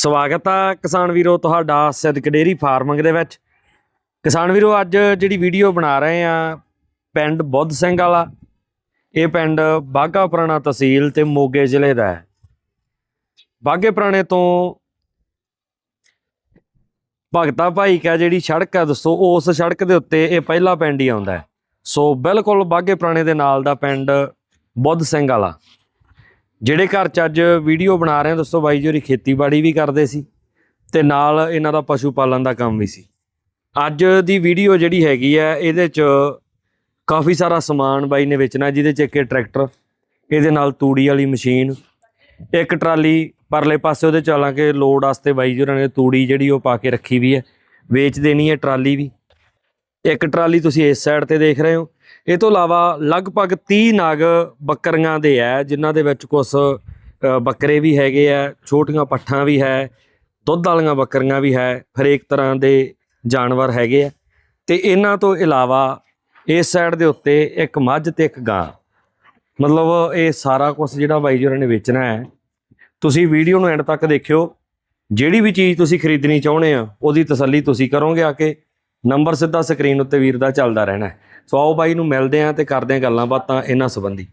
ਸਵਾਗਤ ਆ ਕਿਸਾਨ ਵੀਰੋ ਤੁਹਾਡਾ ਸਿੱਧਕ ਡੇਰੀ ਫਾਰਮਿੰਗ ਦੇ ਵਿੱਚ। ਕਿਸਾਨ ਵੀਰੋ, ਅੱਜ ਜਿਹੜੀ ਵੀਡੀਓ ਬਣਾ ਰਹੇ ਆ, ਪਿੰਡ ਬੁੱਧ ਸਿੰਘ ਵਾਲਾ। ਇਹ ਪਿੰਡ ਬਾਗਾ ਪੁਰਾਣਾ ਤਹਿਸੀਲ ਤੇ ਮੋਗੇ ਜ਼ਿਲ੍ਹੇ ਦਾ ਹੈ। ਬਾਗੇ ਪੁਰਾਣੇ ਤੋਂ ਭਗਤਾ ਭਾਈ ਕਾ ਜਿਹੜੀ ਸੜਕ ਹੈ ਦੱਸੋ, ਉਸ ਸੜਕ ਦੇ ਉੱਤੇ ਇਹ ਪਹਿਲਾ ਪਿੰਡ ਹੀ ਆਉਂਦਾ ਹੈ। ਸੋ ਬਿਲਕੁਲ ਬਾਗੇ ਪੁਰਾਣੇ ਦੇ ਨਾਲ ਦਾ ਪਿੰਡ ਬੁੱਧ ਸਿੰਘ ਵਾਲਾ। ਜਿਹੜੇ ਘਰ ਚ ਅੱਜ ਵੀਡੀਓ ਬਣਾ ਰਹੇ ਹਾਂ ਦੋਸਤੋ ਬਾਈ ਜੀ ਹੋਰੀ ਖੇਤੀਬਾੜੀ ਵੀ ਕਰਦੇ ਸੀ ਤੇ ਨਾਲ ਇਹਨਾਂ ਦਾ ਪਸ਼ੂ ਪਾਲਣ ਦਾ ਕੰਮ ਵੀ ਸੀ। ਅੱਜ ਦੀ ਵੀਡੀਓ ਜਿਹੜੀ ਹੈਗੀ ਹੈ, ਇਹਦੇ ਚ ਕਾਫੀ ਸਾਰਾ ਸਮਾਨ ਬਾਈ ਨੇ ਵੇਚਣਾ, ਜਿਹਦੇ ਚ ਇੱਕ ਟਰੈਕਟਰ, ਇਹਦੇ ਨਾਲ ਤੂੜੀ ਵਾਲੀ ਮਸ਼ੀਨ, ਇੱਕ ਟਰਾਲੀ, ਪਰਲੇ ਪਾਸੇ ਉਹਦੇ ਚ ਹਾਲਾਂਕਿ ਲੋਡ ਵਾਸਤੇ ਬਾਈ ਜੀ ਹੋਰਾਂ ਨੇ ਤੂੜੀ ਜਿਹੜੀ ਉਹ ਪਾ ਕੇ ਰੱਖੀ ਵੀ ਹੈ, ਵੇਚ ਦੇਣੀ ਹੈ ਟਰਾਲੀ ਵੀ। ਇੱਕ ਟਰਾਲੀ ਤੁਸੀਂ ਇਸ ਸਾਈਡ ਤੇ ਦੇਖ ਰਹੇ ਹੋ ਇਹ ਤੋਂ ਇਲਾਵਾ ਲਗਭਗ 30 ਨਾਗ ਬੱਕਰੀਆਂ ਦੇ ਹੈ, ਜਿਨ੍ਹਾਂ ਦੇ ਵਿੱਚ ਕੁਝ ਬੱਕਰੇ ਵੀ ਹੈਗੇ ਆ ਛੋਟੀਆਂ ਪੱਠਾਂ ਵੀ ਹੈ, ਦੁੱਧ ਵਾਲੀਆਂ ਬੱਕਰੀਆਂ ਵੀ ਹੈ, ਹਰੇਕ ਤਰ੍ਹਾਂ ਦੇ ਜਾਨਵਰ ਹੈਗੇ ਆ ਤੇ ਇਹਨਾਂ ਤੋਂ ਇਲਾਵਾ ਇਸ ਸਾਈਡ ਦੇ ਉੱਤੇ ਇੱਕ ਮੱਝ ਤੇ ਇੱਕ ਗਾਂ। ਮਤਲਬ ਇਹ ਸਾਰਾ ਕੁਝ ਜਿਹੜਾ ਬਾਈ ਜੀ ਉਹਨਾਂ ਨੇ ਵੇਚਣਾ ਹੈ, ਤੁਸੀਂ ਵੀਡੀਓ ਨੂੰ ਐਂਡ ਤੱਕ ਦੇਖਿਓ। ਜਿਹੜੀ ਵੀ ਚੀਜ਼ ਤੁਸੀਂ ਖਰੀਦਣੀ ਚਾਹੁੰਦੇ ਆ ਉਹਦੀ ਤਸੱਲੀ ਤੁਸੀਂ ਕਰੋਗੇ ਆ ਕੇ। ਨੰਬਰ ਸਿੱਧਾ ਸਕਰੀਨ ਉੱਤੇ ਵੀਰ ਦਾ ਚੱਲਦਾ ਰਹਿਣਾ ਹੈ। ਸੋ ਆਓ ਬਾਈ ਨੂੰ ਮਿਲਦੇ ਆਂ ਤੇ ਕਰਦੇ ਆਂ ਗੱਲਾਂ ਬਾਤਾਂ ਇਹਨਾਂ ਸੰਬੰਧੀ।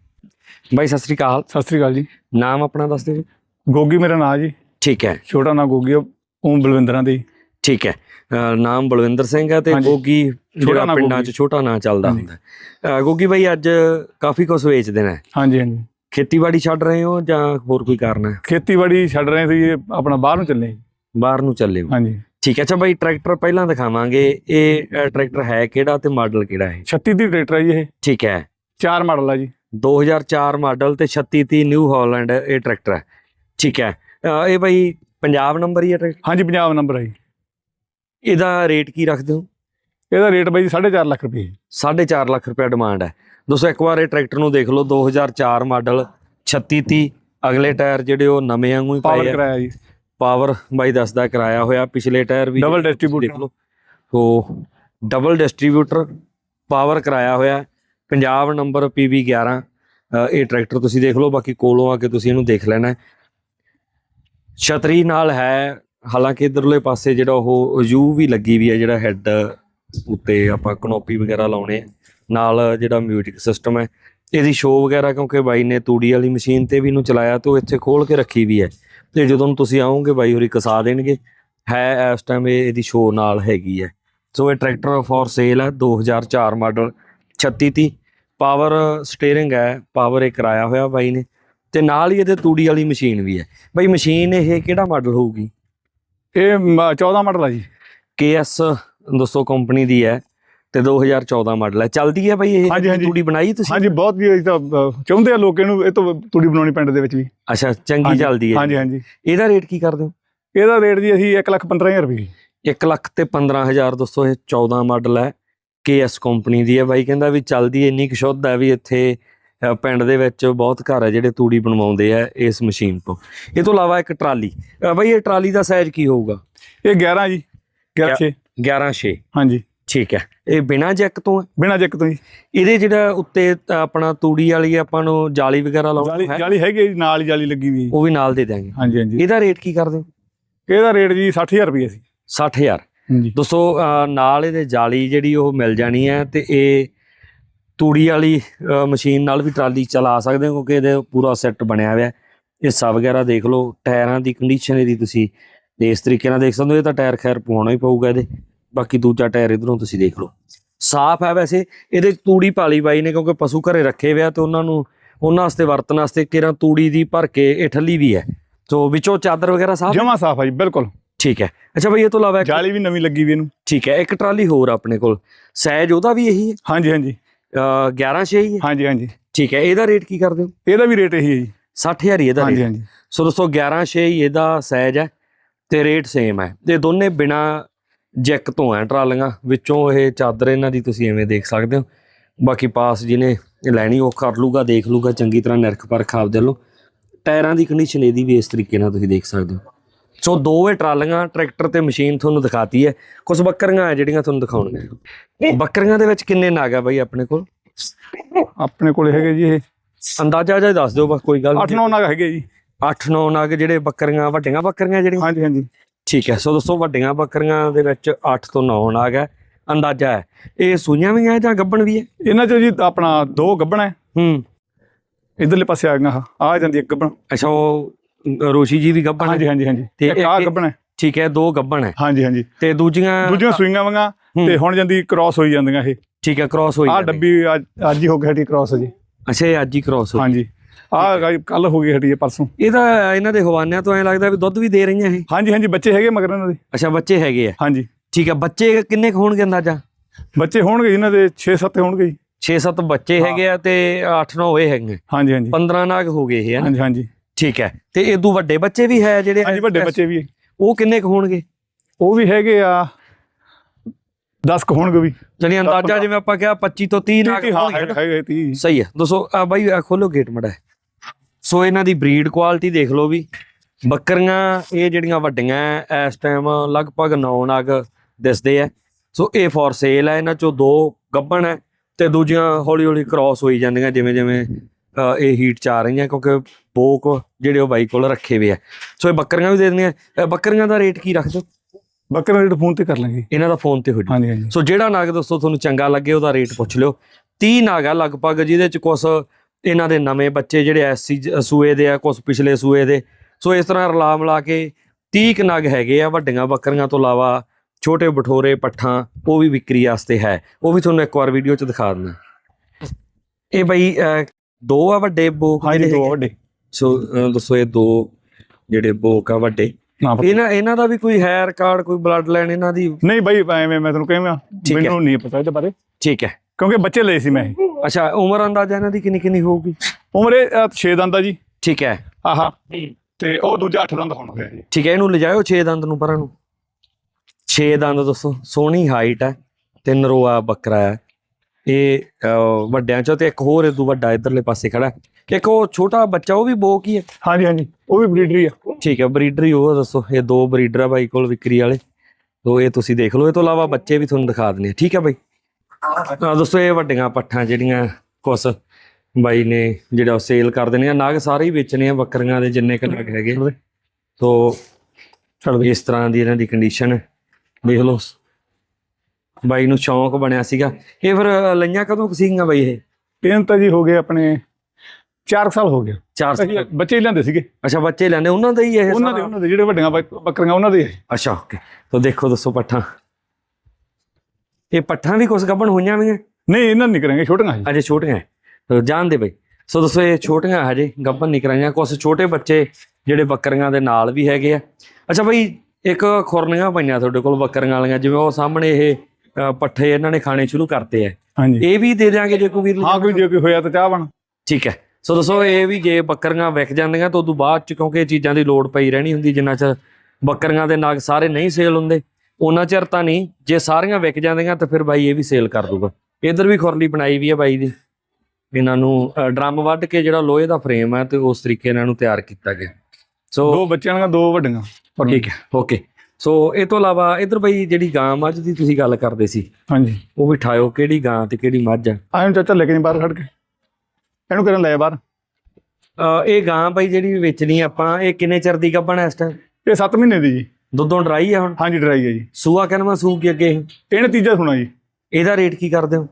ਬਾਈ ਸਤਿ ਸ੍ਰੀ ਅਕਾਲ। ਸਤਿ ਸ੍ਰੀ ਅਕਾਲ ਜੀ। ਨਾਮ ਆਪਣਾ ਦੱਸ ਦਿਓ ਗੋਗੀ ਮੇਰਾ ਨਾਂ ਜੀ। ਠੀਕ ਹੈ। ਛੋਟਾ ਨਾਂ ਗੋਗੀ ਉਹ ਬਲਵਿੰਦਰਾਂ ਦੇ। ਠੀਕ ਹੈ। ਨਾਮ ਬਲਵਿੰਦਰ ਸਿੰਘ ਹੈ ਤੇ। ਗੋਗੀ ਜਿਹੜਾ ਨਾਂ ਪਿੰਡਾਂ। 'ਚ ਛੋਟਾ ਨਾਂ ਚੱਲਦਾ। ਹੁੰਦਾ ਗੋਗੀ ਬਾਈ ਅੱਜ ਕਾਫੀ ਕੁਝ ਵੇਚ ਦੇਣਾ ਹੈ। ਹਾਂਜੀ ਹਾਂਜੀ। ਖੇਤੀਬਾੜੀ ਛੱਡ ਰਹੇ ਹੋ ਜਾਂ ਹੋਰ ਕੋਈ ਕਾਰਨ ਹੈ? ਖੇਤੀਬਾੜੀ ਛੱਡ ਰਹੇ ਸੀ ਆਪਣਾ ਬਾਹਰ ਨੂੰ ਚੱਲੇ। ਬਾਹਰ ਨੂੰ ਚੱਲੇ ਹੋ। ਹਾਂਜੀ। ਠੀਕ ਹੈ ਅੱਛਾ ਬਾਈ ਟਰੈਕਟਰ ਪਹਿਲਾਂ ਦਿਖਾਵਾਂਗੇ। ਇਹ ਟਰੈਕਟਰ ਹੈ ਕਿਹੜਾ ਤੇ ਮਾਡਲ ਕਿਹੜਾ ਹੈ 36 ਦੀ ਟਰੈਕਟਰ ਹੈ ਜੀ ਇਹ। ਠੀਕ ਹੈ। ਚਾਰ ਮਾਡਲ ਆ ਜੀ। 2004 ਮਾਡਲ ਤੇ 3630 ਨਿਊ ਹਾਲੈਂਡ ਇਹ ਟਰੈਕਟਰ ਹੈ। ਠੀਕ ਹੈ। ਇਹ ਬਾਈ ਪੰਜਾਬ ਨੰਬਰ ਹੀ ਹੈ ਟਰੈਕਟਰ? ਹਾਂਜੀ ਪੰਜਾਬ ਨੰਬਰ ਹੈ ਜੀ। ਇਹਦਾ ਰੇਟ ਕੀ ਰੱਖਦੇ ਹੋ? ਇਹਦਾ ਰੇਟ ਬਾਈ 4.5 ਲੱਖ ਰੁਪਏ। 4.5 ਲੱਖ ਰੁਪਏ ਡਿਮਾਂਡ ਹੈ। ਦੋਸਤੋ ਇੱਕ ਵਾਰ ਇਹ ਟਰੈਕਟਰ ਨੂੰ ਦੇਖ ਲਓ 2004 ਮਾਡਲ 3630 ਅਗਲੇ ਟਾਇਰ ਜਿਹੜੇ ਉਹ ਨਵੇਂ ਵਾਂਗੂ ਹੀ ਪਾਵਰ ਪਾਏ ਆ। ਕਰਾਇਆ ਜੀ। ਪਾਵਰ ਬਾਈ ਦੱਸਦਾ ਕਰਾਇਆ ਹੋਇਆ ਪਿਛਲੇ ਟਾਇਰ ਵੀ। ਤੁਸੀਂ distributor। ਦੇਖ ਲਓ। ਸੋ ਡਬਲ ਡਿਸਟ੍ਰੀਬਿਊਟਰ ਪਾਵਰ ਕਰਾਇਆ ਹੋਇਆ ਪੰਜਾਬ ਨੰਬਰ PB 11 ਅ, ਇਹ ਟਰੈਕਟਰ ਤੁਸੀਂ ਦੇਖ ਲਓ ਬਾਕੀ ਕੋਲੋਂ ਆ ਕੇ ਤੁਸੀਂ ਇਹਨੂੰ ਦੇਖ ਲੈਣਾ ਛਤਰੀ ਨਾਲ ਹੈ ਹਾਲਾਂਕਿ ਇਧਰਲੇ ਪਾਸੇ ਜਿਹੜਾ ਉਹ ਯੂ ਵੀ ਲੱਗੀ ਵੀ ਹੈ ਜਿਹੜਾ ਹੈੱਡ ਉੱਤੇ ਆਪਾਂ ਕਨੋਪੀ ਵਗੈਰਾ ਲਾਉਣੇ ਨਾਲ ਜਿਹੜਾ ਮਿਊਜ਼ਿਕ ਸਿਸਟਮ ਹੈ। ਇਹਦੀ ਸ਼ੋ ਵਗੈਰਾ ਕਿਉਂਕਿ ਬਾਈ ਨੇ ਤੂੜੀ ਵਾਲੀ ਮਸ਼ੀਨ ਤੇ ਵੀ ਇਹਨੂੰ ਚਲਾਇਆ ਤੇ ਉਹ ਇੱਥੇ ਖੋਲ ਕੇ ਰੱਖੀ ਵੀ ਹੈ। ਤੇ ਜਦੋਂ ਤੁਸੀਂ ਆਓਗੇ ਬਾਈ ਹੋਰੀ ਕਸਾ ਦੇਣਗੇ ਹੈ ਇਸ ਟਾਈਮ ਇਹ ਇਹਦੀ ਸ਼ੋ ਨਾਲ ਹੈਗੀ ਹੈ। ਸੋ ਇਹ ਟਰੈਕਟਰ ਫॉर ਸੇਲ ਹੈ 2004 ਮਾਡਲ 3630 ਪਾਵਰ ਸਟੀਅਰਿੰਗ ਹੈ ਪਾਵਰ ਇਹ ਕਰਾਇਆ ਹੋਇਆ ਬਾਈ ਨੇ। ਤੇ ਨਾਲ ਹੀ ਇਹਦੇ ਤੂੜੀ ਵਾਲੀ ਮਸ਼ੀਨ ਵੀ ਹੈ। ਬਾਈ ਮਸ਼ੀਨ ਇਹ ਕਿਹੜਾ ਮਾਡਲ ਹੋਊਗੀ? ਇਹ ਮ- 14 ਮਾਡਲ ਆ ਜੀ। KS 200 ਕੰਪਨੀ ਦੀ ਹੈ। ਤੇ 2014 ਮਾਡਲ ਹੈ। ਚੱਲਦੀ ਹੈ ਬਾਈ ਇਹ। ਤੂੜੀ ਬਣਾਈ ਤੁਸੀਂ? ਹਾਂਜੀ ਬਹੁਤ ਜੀ ਤਾਂ ਚਾਹੁੰਦੇ ਆ ਲੋਕ ਇਹਨੂੰ ਇਹ ਤੋਂ ਤੂੜੀ ਬਣਾਉਣੀ ਪਿੰਡ ਦੇ ਵਿੱਚ ਵੀ। ਅੱਛਾ ਚੰਗੀ ਚੱਲਦੀ ਹੈ ਹਾਂਜੀ ਹਾਂਜੀ। ਇਹਦਾ ਰੇਟ ਕੀ ਕਰਦੇ ਹੋ? ਇਹਦਾ ਰੇਟ ਜੀ ਅਸੀਂ 1 ਲੱਖ 15000 ਰੁਪਏ। 1 ਲੱਖ ਤੇ 15000 ਦੋਸਤੋ ਇਹ 14 ਮਾਡਲ ਹੈ। KS ਕੰਪਨੀ ਦੀ ਹੈ। ਬਾਈ ਕਹਿੰਦਾ ਵੀ ਚੱਲਦੀ ਇੰਨੀ ਕੁ ਸ਼ੁੱਧ ਹੈ ਵੀ ਇੱਥੇ ਪਿੰਡ ਦੇ ਵਿੱਚ ਬਹੁਤ ਘਰ ਹੈ ਜਿਹੜੇ ਤੂੜੀ ਬਣਵਾਉਂਦੇ ਆ ਇਸ ਮਸ਼ੀਨ ਤੋਂ। ਇਹ ਤੋਂ ਇਲਾਵਾ ਇੱਕ ਟਰਾਲੀ। ਬਾਈ ਇਹ ਟਰਾਲੀ ਦਾ ਸਾਈਜ਼ ਕੀ ਹੋਊਗਾ? ਇਹ 11 ਜੀ 11 6 11 6 ਹਾਂਜੀ। ਠੀਕ ਹੈ। ਇਹ ਬਿਨਾ ਜੈਕ ਤੋਂ ਹੈ? ਬਿਨਾਂ ਜੱਕ ਤੋਂ ਜੀ। ਇਹਦੇ ਜਿਹੜਾ ਉੱਤੇ ਆਪਣਾ ਤੂੜੀ ਵਾਲੀ ਆਪਾਂ ਨੂੰ ਜਾਲੀ ਵਗੈਰਾ ਜਾਲੀ ਲਾਉਣੀ ਹੈ? ਜਾਲੀ ਹੈਗੀ ਹੈ ਜੀ, ਨਾਲ ਹੀ ਜਾਲੀ ਲੱਗੀ ਵੀ ਉਹ ਵੀ ਨਾਲ ਦੇ ਦਿਆਂਗੇ। ਹਾਂਜੀ ਹਾਂਜੀ। ਇਹਦਾ ਰੇਟ ਕੀ ਕਰਦੇ ਹੋ? ਇਹਦਾ ਰੇਟ ਜੀ 60000 ਰੁਪਏ ਸੀ। 60000 ਹਾਂਜੀ। ਦੋਸਤੋ ਨਾਲ ਇਹਦੇ ਜਾਲੀ ਜਿਹੜੀ ਉਹ ਮਿਲ ਜਾਣੀ ਹੈ ਤੇ ਇਹ ਤੂੜੀ ਵਾਲੀ ਮਸ਼ੀਨ ਨਾਲ ਵੀ ਟਰਾਲੀ ਚਲਾ ਸਕਦੇ ਹੋ ਕਿਉਂਕਿ ਇਹਦੇ ਪੂਰਾ ਸੈੱਟ ਬਣਿਆ ਹੋਇਆ ਹੈ। ਹਿੱਸਾ ਵਗੈਰਾ ਦੇਖ ਲਓ ਟਾਇਰਾਂ ਦੀ ਕੰਡੀਸ਼ਨ ਇਹਦੀ ਤੁਸੀਂ ਤੇ ਇਸ ਤਰੀਕੇ ਨਾਲ ਦੇਖ ਸਕਦੇ ਹੋ ਇਹ ਤਾਂ ਟਾਇਰ ਖੈਰ ਪਵਾਉਣਾ ਹੀ ਪਊਗਾ ਇਹਦੇ। ਬਾਕੀ ਦੂਜਾ ਟਾਇਰ ਇਧਰੋਂ ਤੁਸੀਂ ਦੇਖ ਲਓ। ਸਾਫ਼ ਹੈ ਵੈਸੇ ਇਹਦੇ 'ਚ ਤੂੜੀ ਪਾਲੀ ਬਾਈ ਨੇ ਕਿਉਂਕਿ ਪਸ਼ੂ ਘਰੇ ਰੱਖੇ ਹੋਏ ਆ ਤੇ ਉਹਨਾਂ ਨੂੰ ਉਹਨਾਂ ਵਾਸਤੇ ਵਰਤਣ ਵਾਸਤੇ ਕਿਰਾਂ ਤੂੜੀ ਦੀ ਭਰ ਕੇ ਇਹ ਠੱਲੀ ਵੀ ਹੈ। ਸੋ ਵਿੱਚੋਂ ਚਾਦਰ ਵਗੈਰਾ ਸਾਫ਼? ਹੈ? ਜਮਾ ਸਾਫ਼ ਆ ਜੀ ਬਿਲਕੁਲ। ਠੀਕ ਹੈ। ਅੱਛਾ ਬਈ ਇਹ ਤੋਂ ਇਲਾਵਾ ਜਾਲੀ ਵੀ ਨਵੀਂ ਲੱਗੀ ਵੀ ਇਹਨੂੰ। ਠੀਕ ਹੈ ਇੱਕ ਟਰਾਲੀ ਹੋਰ ਆਪਣੇ ਕੋਲ। ਸਾਈਜ਼ ਉਹਦਾ ਵੀ ਇਹੀ ਹੈ? ਹਾਂਜੀ ਹਾਂਜੀ। ਅ, 11 ਛੇ ਹੀ ਹੈ? ਹਾਂਜੀ ਹਾਂਜੀ। ਠੀਕ ਹੈ ਇਹਦਾ ਰੇਟ ਕੀ ਕਰਦੇ ਹੋ? ਇਹਦਾ ਵੀ ਰੇਟ ਇਹੀ ਹੈ ਜੀ। 60000 ਹੀ ਇਹਦਾ ਹਾਂਜੀ ਹਾਂਜੀ। ਸੋ ਦੋਸਤੋ 11 ਛੇ ਹੀ ਇਹਦਾ ਸਾਈਜ਼ ਹੈ ਤੇ ਰੇਟ ਸੇਮ ਹੈ। ਤੇ ਦੋਨੇ ਬਿਨਾ ਜੈਕ ਤੋਂ ਹੈ ਟਰਾਲੀਆਂ ਵਿੱਚੋਂ ਇਹ ਚਾਦਰ ਇਹਨਾਂ ਦੀ ਤੁਸੀਂ ਐਵੇਂ ਦੇਖ ਸਕਦੇ ਹੋ। ਬਾਕੀ ਪਾਸ ਜਿਹਨੇ ਲੈਣੀ ਉਹ ਕਰ ਲੂਗਾ ਦੇਖ ਲੂਗਾ ਚੰਗੀ ਤਰ੍ਹਾਂ ਨਿਰਖ ਪਰਖ ਆਪਦੇ ਲੋ ਟਾਇਰਾਂ ਦੀ ਕੰਡੀਸ਼ਨ ਇਹਦੀ ਵੀ ਇਸ ਤਰੀਕੇ ਨਾਲ ਤੁਸੀਂ ਦੇਖ ਸਕਦੇ ਹੋ। ਸੋ ਦੋਵੇਂ ਟਰਾਲੀਆਂ ਟਰੈਕਟਰ ਤੇ ਮਸ਼ੀਨ ਤੁਹਾਨੂੰ ਦਿਖਾਤੀ ਹੈ। ਕੁਝ ਬੱਕਰੀਆਂ ਆ ਜਿਹੜੀਆਂ ਤੁਹਾਨੂੰ ਦਿਖਾਉਣੀਆਂ। ਬੱਕਰੀਆਂ ਦੇ ਵਿੱਚ ਕਿੰਨੇ ਨਾਗ ਆ ਬਾਈ ਆਪਣੇ ਕੋਲ? ਆਪਣੇ ਕੋਲ ਹੈਗੇ ਜੀ ਇਹ। ਅੰਦਾਜ਼ਾ ਜਿਹਾ ਦੱਸ ਦਿਓ ਬਸ ਕੋਈ ਗੱਲ 8-9 ਨਗ ਹੈਗੇ ਜੀ। 8-9 ਨਗ ਜਿਹੜੇ ਬੱਕਰੀਆਂ ਵੱਡੀਆਂ ਬੱਕਰੀਆਂ ਜਿਹੜੀਆਂ? ਹਾਂਜੀ ਹਾਂਜੀ। ਠੀਕ ਹੈ ਸੋ ਦੋਸਤੋ ਵੱਡੀਆਂ ਬੱਕਰੀਆਂ ਦੇ ਵਿੱਚ 8 ਤੋਂ 9 ਨਗ ਹੈ ਅੰਦਾਜ਼ਾ ਹੈ। ਇਹ ਸੂਈਆਂ ਵੀ ਹੈ ਜਾਂ ਗੱਬਣ ਵੀ ਹੈ? ਇਹਨਾਂ ਚੋਂ ਜੀ ਆਪਣਾ ਦੋ ਗੱਬਣਾ ਹੂੰ। ਇਧਰਲੇ ਪਾਸੇ ਆ ਗਈਆਂ ਆ ਜਾਂਦੀ ਇੱਕ ਗੱਬਣ। ਅੱਛਾ ਉਹ ਰੋਸ਼ੀ ਜੀ ਵੀ ਗੱਬਣ ਹਾਂਜੀ ਹੈ? ਹਾਂਜੀ ਹਾਂਜੀ ਤੇ ਇੱਕ ਆ ਗੱਬਣ ਹੈ। ਠੀਕ ਹੈ ਦੋ ਗੱਬਣ ਹੈ। ਹਾਂਜੀ ਹਾਂਜੀ। ਤੇ ਦੂਜੀਆਂ ਦੂਜੀਆਂ ਸੂਈਆਂ ਵਾਂਗਾ ਹੂੰ। ਤੇ ਹੁਣ ਜਾਂਦੀ ਕ੍ਰਾਸ ਹੋਈ ਜਾਂਦੀਆਂ ਇਹ। ਠੀਕ ਹੈ ਕ੍ਰਾਸ ਹੋਈ ਜਾਂਦੀ। ਡੱਬੀ ਅੱਜ ਹੀ ਹੋ ਗਈ ਕ੍ਰਾਸ ਜੀ। ਅੱਛਾ ਇਹ ਅੱਜ ਹੀ ਕ੍ਰਾਸ ਹੋਈ ਹਾਂਜੀ। ਆਹ ਕੱਲ ਹੋ। ਗਈ ਹਟੀ ਹੈ ਪਰਸੋਂ। ਇਹ ਤਾਂ ਇਹਨਾਂ ਦੇ ਹਵਾਨਿਆਂ ਤੋਂ ਐ ਲੱਗਦਾ ਵੀ ਦੁੱਧ ਵੀ ਦੇ ਰਹੀਆਂ ਇਹ। ਹਾਂਜੀ ਹਾਂਜੀ ਬੱਚੇ ਹੈਗੇ ਮਗਰ ਇਹਨਾਂ ਦੇ। ਅੱਛਾ ਬੱਚੇ ਹੈਗੇ ਆ। ਹਾਂਜੀ। ਠੀਕ ਹੈ ਬੱਚੇ ਕਿੰਨੇ ਕੁ ਹੋਣਗੇ ਅੰਦਾਜ਼ਾ? ਬੱਚੇ ਹੋਣਗੇ ਇਹਨਾਂ ਦੇ 6-7 ਹੋਣਗੇ ਜੀ। 6-7 ਬੱਚੇ। ਹੈਗੇ ਆ ਤੇ 8-9 ਇਹ ਹੈਗੇ। ਹਾਂਜੀ ਹਾਂਜੀ। 15 ਨਾਗ ਹੋ ਗਏ ਇਹ ਹਾਂਜੀ ਹਾਂਜੀ। ਠੀਕ ਹੈ ਤੇ ਇਦੋਂ ਵੱਡੇ ਬੱਚੇ ਵੀ ਹੈ ਜਿਹੜੇ ਹਾਂਜੀ ਵੱਡੇ ਬੱਚੇ ਵੀ। ਉਹ ਕਿੰਨੇ ਕੁ ਹੋਣਗੇ? ਉਹ ਵੀ ਹੈਗੇ ਆ 10 ਕ ਹੋਣਗੇ ਵੀ। ਜਾਨੀ ਅੰਦਾਜ਼ਾ। ਜਿਵੇਂ ਆਪਾਂ ਕਿਹਾ 25 ਤੋਂ 30 ਨਾਗ ਹਾਂ ਹੋਣਗੇ? ਹੈਗੇ 30 ਸਹੀ ਹੈ। ਦੋਸਤੋ ਆ ਬਾਈ ਆ ਖੋਲੋ ਗੇਟ ਮੜਾ ਸੋ ਇਹਨਾਂ ਦੀ ਬਰੀਡ ਕੁਆਲਿਟੀ ਦੇਖ ਲਓ ਵੀ। ਬੱਕਰੀਆਂ ਇਹ ਜਿਹੜੀਆਂ ਵੱਡੀਆਂ ਐ, ਇਸ ਟਾਈਮ ਲਗਭਗ 9 ਨਗ ਦਿਸਦੇ ਆ ਸੋ ਇਹ ਫॉर ਸੇਲ ਹੈ ਇਹਨਾਂ ਚੋਂ ਦੋ ਗੱਭਣ ਹੈ ਤੇ ਦੂਜੀਆਂ ਹੌਲੀ ਹੌਲੀ ਕ੍ਰਾਸ ਹੋਈ ਜਾਂਦੀਆਂ ਜਿਵੇਂ ਜਿਵੇਂ ਇਹ ਹੀਟ ਚ ਆ ਰਹੀਆਂ ਕਿਉਂਕਿ ਬੋਕ ਜਿਹੜੇ ਉਹ ਬਾਈ ਕੋਲ ਰੱਖੇ ਹੋਏ ਆ ਸੋ ਇਹ ਬੱਕਰੀਆਂ ਵੀ ਦੇ ਦਿੰਦੀਆਂ। ਬੱਕਰੀਆਂ ਦਾ ਰੇਟ ਕੀ ਰੱਖਦੇ ਹੋ? ਬੱਕਰੇ ਰੇਟ ਫੋਨ ਤੇ ਕਰ ਲਾਂਗੇ। ਇਹਨਾਂ ਦਾ ਫੋਨ ਤੇ ਹੋ ਜਾਊ ਹਾਂਜੀ ਹਾਂਜੀ। ਸੋ ਜਿਹੜਾ ਨਾਗ ਦੋਸਤੋ ਤੁਹਾਨੂੰ ਚੰਗਾ ਲੱਗੇ ਉਹਦਾ ਰੇਟ ਪੁੱਛ ਲਿਓ। 30 ਨਾਗ ਆ ਲਗਭਗ ਜਿਹਦੇ ਚ ਕੁਝ ਇਹਨਾਂ ਦੇ ਨਵੇਂ ਬੱਚੇ ਜਿਹੜੇ ਐਸੀ ਸੂਏ ਦੇ ਆ ਕੁਝ ਪਿਛਲੇ ਸੂਏ ਦੇ। ਸੋ ਇਸ ਤਰ੍ਹਾਂ ਰਲਾ ਮਿਲਾ ਕੇ 30 ਕੁ ਨਗ ਹੈਗੇ ਆ ਵੱਡੀਆਂ ਬੱਕਰੀਆਂ ਤੋਂ ਇਲਾਵਾ ਛੋਟੇ ਬਠੋਰੇ ਪੱਠਾਂ ਉਹ ਵੀ ਵਿਕਰੀ ਵਾਸਤੇ ਹੈ। ਉਹ ਵੀ ਤੁਹਾਨੂੰ ਇੱਕ ਵਾਰ ਵੀਡੀਓ ਚ ਦਿਖਾ ਦਿੰਦਾ। ਇਹ ਬਈ ਦੋ ਆ ਵੱਡੇ ਬੋਕ ਹਾਂਜੀ ਦੋ। ਵੱਡੇ। ਸੋ ਦੱਸੋ ਇਹ ਦੋ ਜਿਹੜੇ ਬੋਕ ਆ ਵੱਡੇ। ਇਹਨਾਂ ਇਹਨਾਂ ਦਾ ਵੀ ਕੋਈ ਹੈ ਰਿਕਾਰਡ ਕੋਈ ਬਲੱਡ ਲਾਈਨ ਇਹਨਾਂ ਦੀ ਨਹੀਂ ਬਾਈ ਐਵੇਂ ਮੈਂ ਤੁਹਾਨੂੰ ਕਹਾਂ ਠੀਕ ਹੈ। ਮੈਨੂੰ ਨਹੀਂ ਪਤਾ ਇਹਦੇ ਬਾਰੇ। ਠੀਕ ਹੈ। ਕਿਉਂਕਿ ਬੱਚੇ ਲਏ ਸੀ ਮੈਂ। ਅੱਛਾ ਉਮਰ ਅੰਦਾਜ਼ਾ ਇਹਨਾਂ ਦੀ ਕਿੰਨੀ ਕਿੰਨੀ ਹੋਊਗੀ? ਉਮਰ ਇਹ 6 ਦੰਦ ਜੀ। ਠੀਕ ਹੈ। ਆਹਾ। ਤੇ ਉਹ ਦੂਜਾ 8 ਦੰਦ ਹੋਣਾ ਜੀ ਠੀਕ ਹੈ ਇਹਨੂੰ ਲਿਜਾਇਓ 6 ਦੰਦ ਨੂੰ ਪਰਾਂ ਨੂੰ। 6 ਦੰਦ ਦੱਸੋ ਸੋਹਣੀ ਹਾਈਟ ਹੈ ਤੇ ਨਰੋਆ ਬੱਕਰਾ ਹੈ। ਇਹ ਵੱਡਿਆਂ ਚੋਂ ਤੇ ਇੱਕ ਹੋਰ ਇਦੋਂ ਵੱਡਾ ਇਧਰਲੇ ਪਾਸੇ ਖੜਾ ਹੈ। ਇੱਕ ਉਹ ਛੋਟਾ ਬੱਚਾ ਉਹ ਵੀ ਬੋਕ ਹੀ ਹੈ? ਹਾਂਜੀ ਹਾਂਜੀ ਉਹ ਵੀ ਬਰੀਡਰ ਹੀ ਆ। ਠੀਕ ਹੈ ਬਰੀਡਰ ਹੀ ਉਹ ਦੱਸੋ। ਇਹ ਦੋ ਬਰੀਡਰ ਆ ਬਾਈ ਕੋਲ ਵਿਕਰੀ ਵਾਲੇ। ਤੋ ਇਹ ਤੁਸੀਂ ਦੇਖ ਲਓ। ਇਹ ਤੋਂ ਇਲਾਵਾ ਬੱਚੇ ਵੀ ਤੁਹਾਨੂੰ ਦਿਖਾ ਦਿੰਦੇ ਆ। ਠੀਕ ਹੈ ਬਾਈ? ਆ ਦੱਸੋ ਇਹ ਵੱਡੀਆਂ ਪੱਠਾਂ ਜਿਹੜੀਆਂ ਕੁਛ ਬਾਈ ਨੇ ਜਿਹੜਾ ਉਹ ਸੇਲ ਕਰ ਦੇਣੇ ਆ। ਨਾਗ ਸਾਰੇ ਹੀ ਵੇਚਣੇ ਆ ਬੱਕਰੀਆਂ ਦੇ ਜਿੰਨੇ ਕੁ ਨਗ ਹੈਗੇ। ਤੋ ਇਸ ਤਰ੍ਹਾਂ ਦੀ ਇਹਨਾਂ ਦੀ ਕੰਡੀਸ਼ਨ ਦੇਖ ਲਓ। ਬਾਈ ਨੂੰ ਸ਼ੌਂਕ ਬਣਿਆ ਸੀਗਾ। ਇਹ ਫਿਰ ਲਈਆਂ ਕਦੋਂ ਸੀਗੀਆਂ ਬਾਈ ਇਹ? ਇਹਨਾਂ ਤਾਂ ਜੀ ਹੋ ਗਏ ਆਪਣੇ 4 ਸਾਲ ਹੋ ਗਏ। 4 ਅਸੀਂ ਬੱਚੇ ਲੈਂਦੇ ਸੀਗੇ। ਅੱਛਾ ਬੱਚੇ ਲੈਂਦੇ ਉਹਨਾਂ ਦਾ ਹੀ ਇਹ ਉਹਨਾਂ ਦੇ? ਉਹਨਾਂ ਦੇ ਜਿਹੜੇ ਵੱਡੀਆਂ ਬੱਕ- ਬੱਕਰੀਆਂ ਉਹਨਾਂ ਦੇ ਅੱਛਾ ਓਕੇ। ਤੋ ਦੇਖੋ ਦੱਸੋ ਪੱਠਾਂ। ਇਹ ਪੱਠਾਂ ਵੀ ਕੁਛ ਗੱਭਣ ਹੋਈਆਂ ਵੀ ਨਹੀਂ ਇਹਨਾਂ ਨਹੀਂ ਕਰਾਂਗੇ ਛੋਟੀਆਂ ਜੀ ਅਜੇ ਛੋਟੀਆਂ ਹੈ। ਤੋ ਜਾਣਦੇ ਬਈ। ਸੋ ਦੱਸੋ ਇਹ ਛੋਟੀਆਂ ਹਜੇ ਗੱਭਣ ਨਹੀਂ ਕਰਾਈਆਂ। ਕੁਛ ਛੋਟੇ ਬੱਚੇ ਜਿਹੜੇ ਬੱਕਰੀਆਂ ਦੇ ਨਾਲ ਵੀ ਹੈਗੇ ਆ। ਅੱਛਾ ਬਈ ਇੱਕ ਖੁਰਨੀਆਂ ਪਈਆਂ ਤੁਹਾਡੇ ਕੋਲ ਬੱਕਰੀਆਂ ਵਾਲੀਆਂ ਜਿਵੇਂ ਉਹ ਸਾਹਮਣੇ ਇਹ ਪੱਠੇ ਇਹਨਾਂ ਨੇ ਖਾਣੇ ਸ਼ੁਰੂ ਕਰਤੇ ਹਾਂਜੀ। ਇਹ ਵੀ ਦੇ ਦਿਆਂਗੇ ਜੇ ਕੋਈ ਵੀਰ ਹਾਂ ਕੋਈ ਜੇ ਕੋਈ ਹੋਇਆ ਤਾਂ ਚਾਹ ਬਣ। ਠੀਕ ਹੈ ਸੋ ਦੱਸੋ ਇਹ ਵੀ ਜੇ ਬੱਕਰੀਆਂ ਵਿਕ ਜਾਂਦੀਆਂ ਤਾਂ ਉਦੋਂ ਬਾਅਦ ਚ ਕਿਉਂਕਿ ਇਹ ਚੀਜ਼ਾਂ ਦੀ ਲੋੜ ਪਈ ਰਹਿਣੀ ਹੁੰਦੀ ਜਿੰਨਾ ਚਿਰ ਬੱਕਰੀਆਂ ਦੇ ਨਗ ਸਾਰੇ ਨਹੀਂ ਸੇਲ ਹੁੰਦੇ ਉਹਨਾਂ ਚਿਰ ਤਾਂ ਨਹੀਂ ਜੇ ਸਾਰੀਆਂ ਵਿਕ ਜਾਂਦੀਆਂ ਤਾਂ ਫਿਰ ਬਾਈ ਇਹ ਵੀ ਸੇਲ ਕਰ ਦੂਗਾ। ਇਧਰ ਵੀ ਖੁਰਲੀ ਬਣਾਈ ਵੀ ਹੈ ਬਾਈ ਦੀ। ਇਹਨਾਂ ਨੂੰ ਡਰਮ ਵੱਢ ਕੇ ਜਿਹੜਾ ਲੋਹੇ ਦਾ ਫਰੇਮ ਹੈ ਤੇ ਉਸ ਤਰੀਕੇ ਨਾਲ ਇਹਨੂੰ ਤਿਆਰ ਕੀਤਾ ਗਿਆ। ਸੋ ਦੋ ਬੱਚਿਆਂ ਦੀਆਂ ਦੋ ਵੱਡੀਆਂ। ਠੀਕ ਹੈ ਓਕੇ। ਸੋ ਇਹ ਤੋਂ ਇਲਾਵਾ ਇਧਰ ਬਈ ਜਿਹੜੀ ਗਾਂ ਮੱਝ ਦੀ ਤੁਸੀਂ ਗੱਲ ਕਰਦੇ ਸੀ ਹਾਂਜੀ। ਉਹ ਵੀ ਠਾਇਓ ਕਿਹੜੀ ਗਾਂ ਤੇ ਕਿਹੜੀ ਮੱਝ ਆ? ਆਇਓ ਚਾਚਾ ਲੈ ਕੇ ਨਹੀਂ ਬਾਹਰ ਖੜ ਕੇ। ਇਹਨੂੰ ਕਰਨ ਲੈ ਬਾਹਰ? ਅ, ਇਹ ਗਾਂ ਬਈ ਜਿਹੜੀ ਵੇਚਣੀ ਆਪਾਂ ਇਹ ਕਿੰਨੇ ਚਿਰ ਦੀ ਗੱਭਣ ਹੈ ਇਸ ਟਾਈਮ ਇਹ 7 ਮਹੀਨੇ ਦੀ ਜੀ। ਦੁੱਧੋਂ ਡਰਾਈ ਆ ਹੁਣ? ਹਾਂਜੀ ਡਰਾਈ ਹੈ ਜੀ। ਸੂਆ ਕਹਿੰਦਾ ਸੂ ਕੇ ਅੱਗੇ? ਇਹ? ਇਹਨੇ ਤੀਜਾ ਸੁਣਾ ਜੀ। ਇਹਦਾ ਰੇਟ ਕੀ ਕਰਦੇ ਹੋ?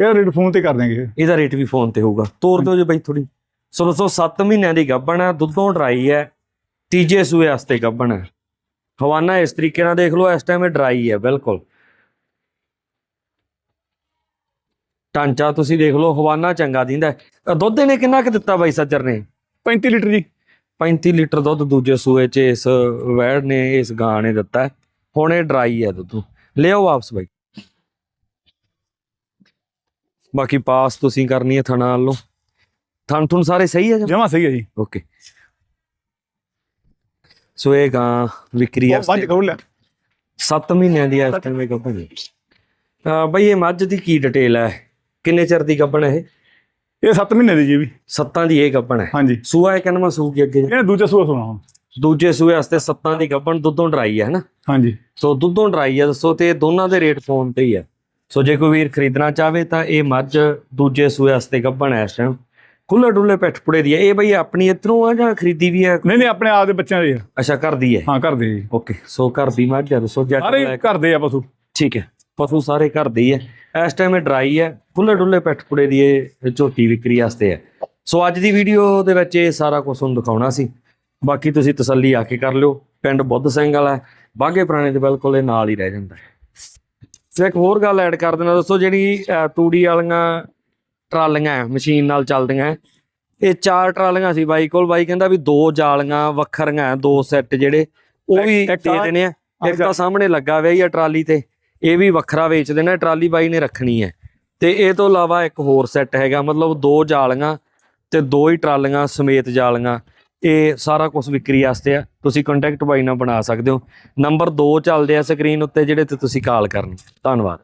ਇਹ ਰੇਟ ਫੋਨ ਤੇ ਕਰ ਦੇਂਗੇ ਇਹਦਾ ਰੇਟ ਵੀ ਫੋਨ ਤੇ ਹੋਊਗਾ। ਤੋਰ ਦਿਓ ਜੀ ਬਾਈ ਥੋੜੀ ਸੋ ਦੱਸੋ 7 ਮਹੀਨਿਆਂ ਦੀ ਗੱਭਣ ਹੈ ਦੁੱਧੋਂ ਡਰਾਈ ਹੈ ਤੀਜੇ ਸੂਏ ਵਾਸਤੇ ਗੱਭਣ ਹੈ ਹਵਾਨਾ ਇਸ ਤਰੀਕੇ ਨਾਲ ਦੇਖ ਲਓ ਇਸ ਟਾਈਮ ਇਹ ਡਰਾਈ ਹੈ ਬਿਲਕੁਲ। ਟਾਂਚਾ ਤੁਸੀਂ ਦੇਖ ਲਓ ਹਵਾਨਾ ਚੰਗਾ ਦਿੰਦਾ ਦੁੱਧ ਇਹਨੇ ਕਿੰਨਾ ਕੁ ਦਿੱਤਾ ਬਾਈ ਸੱਜਰ ਨੇ? 35 ਲੀਟਰ ਜੀ। 35 ਲੀਟਰ ਦੁੱਧ ਦੂਜੇ ਸੂਏ ਚ ਇਸ ਵੈੜ ਨੇ ਇਸ ਗਾਂ ਨੇ ਦਿੱਤਾ। ਹੁਣ ਇਹ ਡਰਾਈ ਹੈ ਦੁੱਧ। ਲਿਆਓ ਵਾਪਸ ਬਾਈ। ਬਾਕੀ ਪਾਸ ਤੁਸੀਂ ਕਰਨੀ ਹੈ ਥਣਾ ਵੱਲੋਂ। ਥਣ ਥੁਣ ਸਾਰੇ ਸਹੀ ਹੈ ਜਮਾ ਸਹੀ ਹੈ ਜੀ। ਓਕੇ ਸੋ ਇਹ ਗਾਂ ਵਿਕਰੀ ਉਹ ਮੱਝ ਖੋਲ ਲਿਆ। 7 ਮਹੀਨਿਆਂ ਦੀ ਇਸ ਟਾਈਮ ਇਹ ਗੱਭਣ ਹੈ ਬਈ ਇਹ ਮੱਝ ਦੀ ਕੀ ਡਿਟੇਲ ਹੈ? ਕਿੰਨੇ ਚਿਰ ਦੀ ਗੱਭਣ ਹੈ ਇਹ? ਇਹ 7 ਮਹੀਨੇ ਦੀ ਜੀ ਵੀ। ਸੱਤਾਂ ਦੀ ਇਹ ਗੱਭਣ ਹੈ। ਹਾਂਜੀ। ਸੂਆ ਇਹ ਕਹਿੰਦਾ ਸੂ ਕੀ ਅੱਗੇ? ਇਹਨੇ ਦੂਜਾ ਸੂਆ ਸੁਣਾ ਹੁਣ। ਦੂਜੇ ਸੂਏ ਵਾਸਤੇ ਸੱਤਾਂ ਦੀ ਗੱਭਣ ਦੁੱਧੋਂ ਡਰਾਈ ਹੈ ਹਨਾ? ਹਾਂਜੀ। ਸੋ ਦੁੱਧੋਂ ਡਰਾਈ ਹੈ ਦੱਸੋ ਤੇ ਦੋਨਾਂ ਦੇ ਰੇਟ ਫੋਨ ਤੇ ਹੀ ਹੈ। ਸੋ ਜੇ ਕੋਈ ਵੀਰ ਖਰੀਦਣਾ ਚਾਹਵੇ ਤਾਂ ਇਹ ਮੱਝ ਦੂਜੇ ਸੂਏ ਵਾਸਤੇ ਗੱਭਣ ਹੈ ਇਸ ਟਾਈਮ ਖੁੱਲੇ ਡੁੱਲੇ ਪੈਠਪੁੜੇ ਦੀ ਹੈ। ਇਹ ਬਈ ਆਪਣੀ ਇਧਰੋਂ ਆ ਜਾਂ ਖਰੀਦੀ ਵੀ ਹੈ? ਨਹੀਂ ਨਹੀਂ ਆਪਣੇ ਆਪ ਦੇ ਬੱਚਿਆਂ ਦੇ ਆ ਅੱਛਾ ਘਰ ਦੀ ਹੈ? ਹਾਂ ਘਰ ਦੇ ਜੀ। ਓਕੇ ਸੋ ਘਰ ਦੀ ਮੱਝ ਦੱਸੋ ਜੱਟ ਸਾਰੇ ਘਰ ਦੇ ਆ ਪਸ਼ੂ। ਠੀਕ ਹੈ ਪਸ਼ੂ ਸਾਰੇ ਘਰ ਦੇ ਹੀ ਹੈ। ਇਸ ਟਾਈਮ ਇਹ ਡਰਾਈ ਹੈ ਖੁੱਲੇ ਡੁੱਲੇ ਪੈਠਪੁੜੇ ਦੀ ਇਹ ਝੋਟੀ ਵਿਕਰੀ ਵਾਸਤੇ ਹੈ। ਸੋ ਅੱਜ ਦੀ ਵੀਡੀਓ ਦੇ ਵਿੱਚ ਇਹ ਸਾਰਾ ਕੁਝ ਤੁਹਾਨੂੰ ਦਿਖਾਉਣਾ ਸੀ। ਬਾਕੀ ਤੁਸੀਂ ਤਸੱਲੀ ਆ ਕੇ ਕਰ ਲਿਓ। ਪਿੰਡ ਬੁੱਧ ਸਿੰਘ ਵਾਲਾ ਬਾਘੇ ਪੁਰਾਣੇ ਦੇ ਬਿਲਕੁਲ ਇਹ ਨਾਲ ਹੀ ਰਹਿ ਜਾਂਦਾ ਹੈ। ਇੱਕ ਹੋਰ ਗੱਲ ਐਡ ਕਰ ਦੇਣਾ ਦੋਸਤੋ ਜਿਹੜੀ ਤੂੜੀ ਵਾਲੀਆਂ ਟਰਾਲੀਆਂ ਮਸ਼ੀਨ ਨਾਲ ਚੱਲਦੀਆਂ। ਇਹ ਚਾਰ ਟਰਾਲੀਆਂ ਸੀ ਬਾਈ ਕੋਲ। ਬਾਈ ਕਹਿੰਦਾ ਵੀ ਦੋ ਜਾਲੀਆਂ ਵੱਖਰੀਆਂ ਦੋ ਸੈੱਟ ਜਿਹੜੇ ਉਹ ਵੀ ਦੇ ਦੇਣੇ ਆ। ਇੱਕ ਤਾਂ ਸਾਹਮਣੇ ਲੱਗਾ ਹੋਇਆ ਹੀ ਆ ਟਰਾਲੀ ਤੇ। ਇਹ ਵੀ ਵੱਖਰਾ ਵੇਚ ਦੇਣਾ ਟਰਾਲੀ ਬਾਈ ਨੇ ਰੱਖਣੀ ਹੈ। ਤੇ ਇਹ ਤੋਂ ਇਲਾਵਾ ਇੱਕ ਹੋਰ ਸੈੱਟ ਹੈਗਾ ਮਤਲਬ ਦੋ ਜਾਲੀਆਂ ਤੇ ਦੋ ਹੀ ਟਰਾਲੀਆਂ ਸਮੇਤ ਜਾਲੀਆਂ। ਇਹ ਸਾਰਾ ਕੁਝ ਵਿਕਰੀ ਵਾਸਤੇ ਆ। ਤੁਸੀਂ ਕੰਟੈਕਟ ਬਾਈ ਨਾਲ ਬਣਾ ਸਕਦੇ ਹੋ। ਨੰਬਰ 2 ਚੱਲਦੇ ਆ ਸਕਰੀਨ ਉੱਤੇ ਜਿਹੜੇ ਤੇ ਤੁਸੀਂ ਕਾਲ ਕਰਨੀ। ਧੰਨਵਾਦ।